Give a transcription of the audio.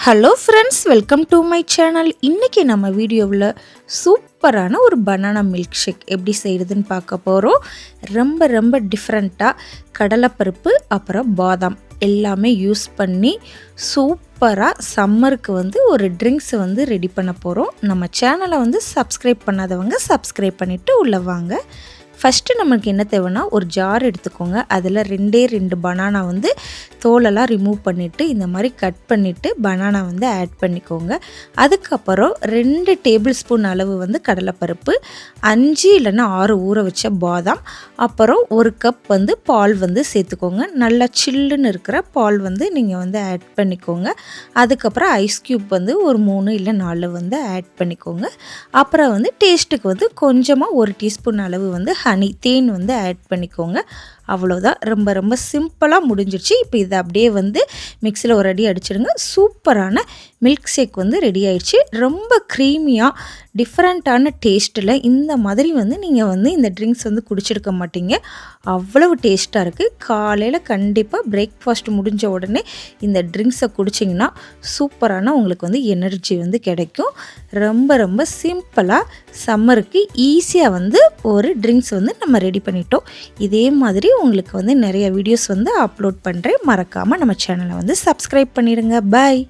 Hello friends welcome to my channel இன்றைக்கி நம்ம வீடியோவில் சூப்பரான ஒரு பனானா மில்க் ஷேக் எப்படி செய்கிறதுன்னு பார்க்க போகிறோம் ரொம்ப ரொம்ப டிஃப்ரெண்ட்டாக கடலைப்பருப்பு அப்புறம் பாதாம் எல்லாமே யூஸ் பண்ணி சூப்பராக சம்மருக்கு வந்து ஒரு ட்ரிங்க்ஸ் வந்து ரெடி பண்ண போகிறோம் நம்ம சேனலை வந்து சப்ஸ்கிரைப் பண்ணாதவங்க சப்ஸ்கிரைப் பண்ணிவிட்டு உள்ளே வாங்க. ஃபஸ்ட்டு நம்மளுக்கு என்ன தேவைன்னா ஒரு ஜார் எடுத்துக்கோங்க. அதில் ரெண்டே ரெண்டு பனானா வந்து தோலெல்லாம் ரிமூவ் பண்ணிவிட்டு இந்த மாதிரி கட் பண்ணிவிட்டு பனானா வந்து ஆட் பண்ணிக்கோங்க. அதுக்கப்புறம் ரெண்டு டேபிள் ஸ்பூன் அளவு வந்து கடலைப்பருப்பு அஞ்சு இல்லைன்னா ஆறு ஊற வச்ச பாதாம் அப்புறம் ஒரு கப் வந்து பால் வந்து சேர்த்துக்கோங்க. நல்லா சில்லுன்னு இருக்கிற பால் வந்து நீங்கள் வந்து ஆட் பண்ணிக்கோங்க. அதுக்கப்புறம் ஐஸ் க்யூப் வந்து ஒரு மூணு இல்லை நாலு வந்து ஆட் பண்ணிக்கோங்க. அப்புறம் வந்து டேஸ்ட்டுக்கு வந்து கொஞ்சமாக ஒரு டீஸ்பூன் அளவு வந்து ஹனி தேன் வந்து ஆட் பண்ணிக்கோங்க. அவ்வளோதான் ரொம்ப ரொம்ப சிம்பிளாக முடிஞ்சிடுச்சு இப்போ இதை அப்படியே வந்து மிக்சியில் ஒரு அடி அடிச்சிடுங்க. சூப்பரான மில்க் ஷேக் வந்து ரெடி ஆயிடுச்சு. ரொம்ப க்ரீமியாக டிஃப்ரெண்ட்டான டேஸ்ட்டில் இந்த மாதிரி வந்து நீங்கள் வந்து இந்த ட்ரிங்க்ஸ் வந்து குடிச்சிருக்க மாட்டீங்க. அவ்வளவு டேஸ்ட்டாக இருக்குது காலையில் கண்டிப்பாக பிரேக்ஃபாஸ்ட் முடிஞ்ச உடனே இந்த ட்ரிங்க்ஸை குடிச்சிங்கன்னா சூப்பரான உங்களுக்கு வந்து எனர்ஜி வந்து கிடைக்கும். ரொம்ப ரொம்ப சிம்பிளாக சம்மருக்கு ஈஸியாக வந்து ஒரு ட்ரிங்க்ஸ் வந்து நம்ம ரெடி பண்ணிட்டோம். இதே மாதிரி உங்களுக்கு வந்து நிறைய வீடியோஸ் வந்து அப்லோட் பண்ணுறேன் மறக்காமல் நம்ம சேனலை வந்து சப்ஸ்கிரைப் பண்ணிடுங்க. பாய்